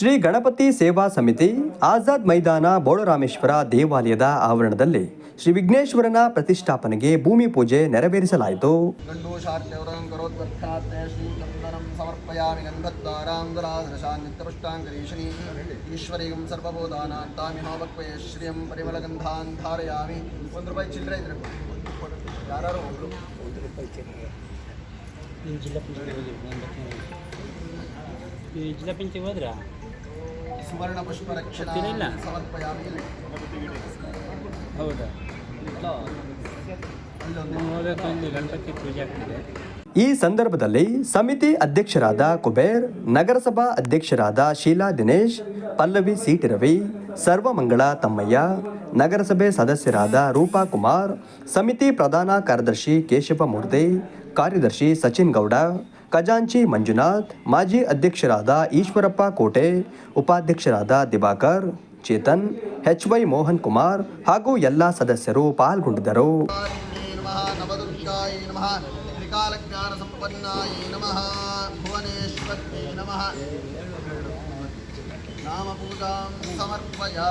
ಶ್ರೀ ಗಣಪತಿ ಸೇವಾ ಸಮಿತಿ ಆಜಾದ್ ಮೈದಾನ ಬೋಳರಾಮೇಶ್ವರ ದೇವಾಲಯದ ಆವರಣದಲ್ಲಿ ಶ್ರೀ ವಿಘ್ನೇಶ್ವರನ ಪ್ರತಿಷ್ಠಾಪನೆಗೆ ಭೂಮಿ ಪೂಜೆ ನೆರವೇರಿಸಲಾಯಿತು. ಈ ಜಿಲ್ಲಾ ಪಂಚಾಯತ್ ಹೋದ್ರಾ? ಸುವರ್ಣ. ಸಮರ್ಪಯಾಮಿ ಹೌದಾ? ಗಣಪತಿ ಪೂಜೆ ಆಗ್ತಿದೆ. ಈ ಸಂದರ್ಭದಲ್ಲಿ ಸಮಿತಿ ಅಧ್ಯಕ್ಷರಾದ ಕುಬೇರ್ ನಗರಸಭಾ ಅಧ್ಯಕ್ಷರಾದ ಶೀಲಾ ದಿನೇಶ್ ಪಲ್ಲವಿ ಸಿಟಿ ರವಿ ಸರ್ವಮಂಗಳ ತಮ್ಮಯ್ಯ ನಗರಸಭೆ ಸದಸ್ಯರಾದ ರೂಪಾ ಕುಮಾರ್ ಸಮಿತಿ ಪ್ರಧಾನ ಕಾರ್ಯದರ್ಶಿ ಕೇಶವ ಮೂರ್ತಿ ಕಾರ್ಯದರ್ಶಿ ಸಚಿನ್ ಗೌಡ ಖಜಾಂಚಿ ಮಂಜುನಾಥ್, ಮಾಜಿ ಅಧ್ಯಕ್ಷರಾದ ಈಶ್ವರಪ್ಪ ಕೋಟೆ, ಉಪಾಧ್ಯಕ್ಷರಾದ ದಿವಾಕರ್, ಚೇತನ್ ಎಚ್ ವೈ ಮೋಹನ್ ಕುಮಾರ್ ಹಾಗೂ ಎಲ್ಲ ಸದಸ್ಯರು ಪಾಲ್ಗೊಂಡಿದ್ದರು. यै